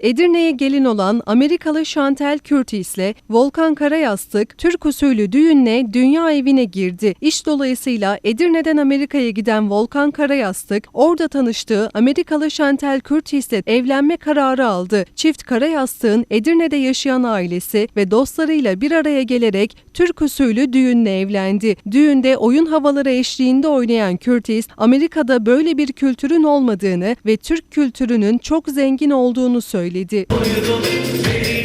Edirne'ye gelin olan Amerikalı Chantel Curtis'le Volkan Karayastık Türk usulü düğünle dünya evine girdi. İş dolayısıyla Edirne'den Amerika'ya giden Volkan Karayastık orada tanıştığı Amerikalı Chantel Curtis'le evlenme kararı aldı. Çift Karayastık'ın Edirne'de yaşayan ailesi ve dostlarıyla bir araya gelerek Türk usulü düğünle evlendi. Düğünde oyun havaları eşliğinde oynayan Curtis, Amerika'da böyle bir kültürün olmadığını ve Türk kültürünün çok zengin olduğunu söyledi. Bağlı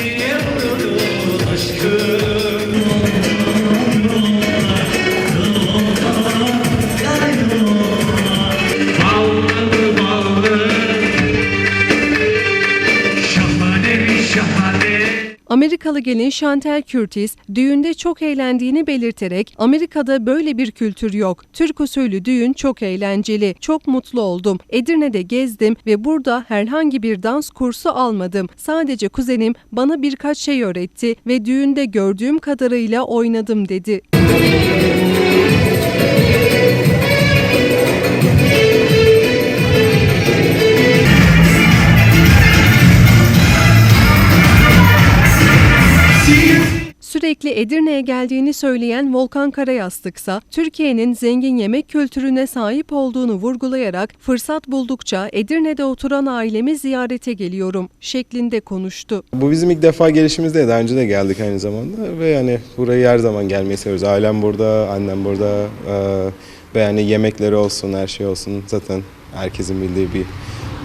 Amerikalı gelin Chantel Curtis düğünde çok eğlendiğini belirterek Amerika'da böyle bir kültür yok. Türk usulü düğün çok eğlenceli. Çok mutlu oldum. Edirne'de gezdim ve burada herhangi bir dans kursu almadım. Sadece kuzenim bana birkaç şey öğretti ve düğünde gördüğüm kadarıyla oynadım dedi. Sürekli Edirne'ye geldiğini söyleyen Volkan Karayastıksa, Türkiye'nin zengin yemek kültürüne sahip olduğunu vurgulayarak fırsat buldukça Edirne'de oturan ailemi ziyarete geliyorum şeklinde konuştu. Bu bizim ilk defa gelişimiz değil. Daha önce de geldik aynı zamanda ve yani burayı her zaman gelmeyi seviyoruz. Ailem burada, annem burada ve yani yemekleri olsun, her şey olsun zaten herkesin bildiği bir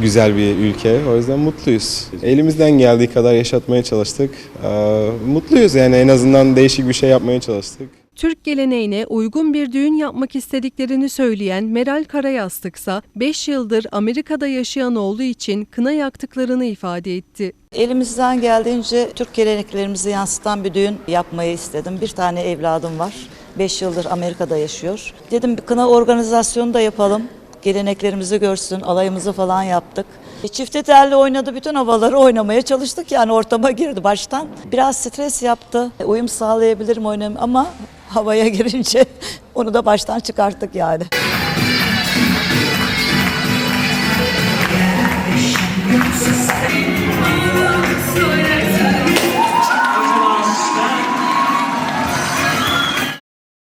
güzel bir ülke. O yüzden mutluyuz. Elimizden geldiği kadar yaşatmaya çalıştık. Eee, mutluyuz yani en azından değişik bir şey yapmaya çalıştık. Türk geleneğine uygun bir düğün yapmak istediklerini söyleyen Meral Karayastıksa 5 yıldır Amerika'da yaşayan oğlu için kına yaktıklarını ifade etti. Elimizden geldiğince Türk geleneklerimizi yansıtan bir düğün yapmayı istedim. Bir tane evladım var. 5 yıldır Amerika'da yaşıyor. Dedim bir kına organizasyonu da yapalım. Geleneklerimizi görsün, alayımızı falan yaptık. E, Çifte telli oynadı, bütün havaları oynamaya çalıştık yani ortama girdi baştan. Biraz stres yaptı, E, uyum sağlayabilirim oynam ama havaya girince onu da baştan çıkarttık yani.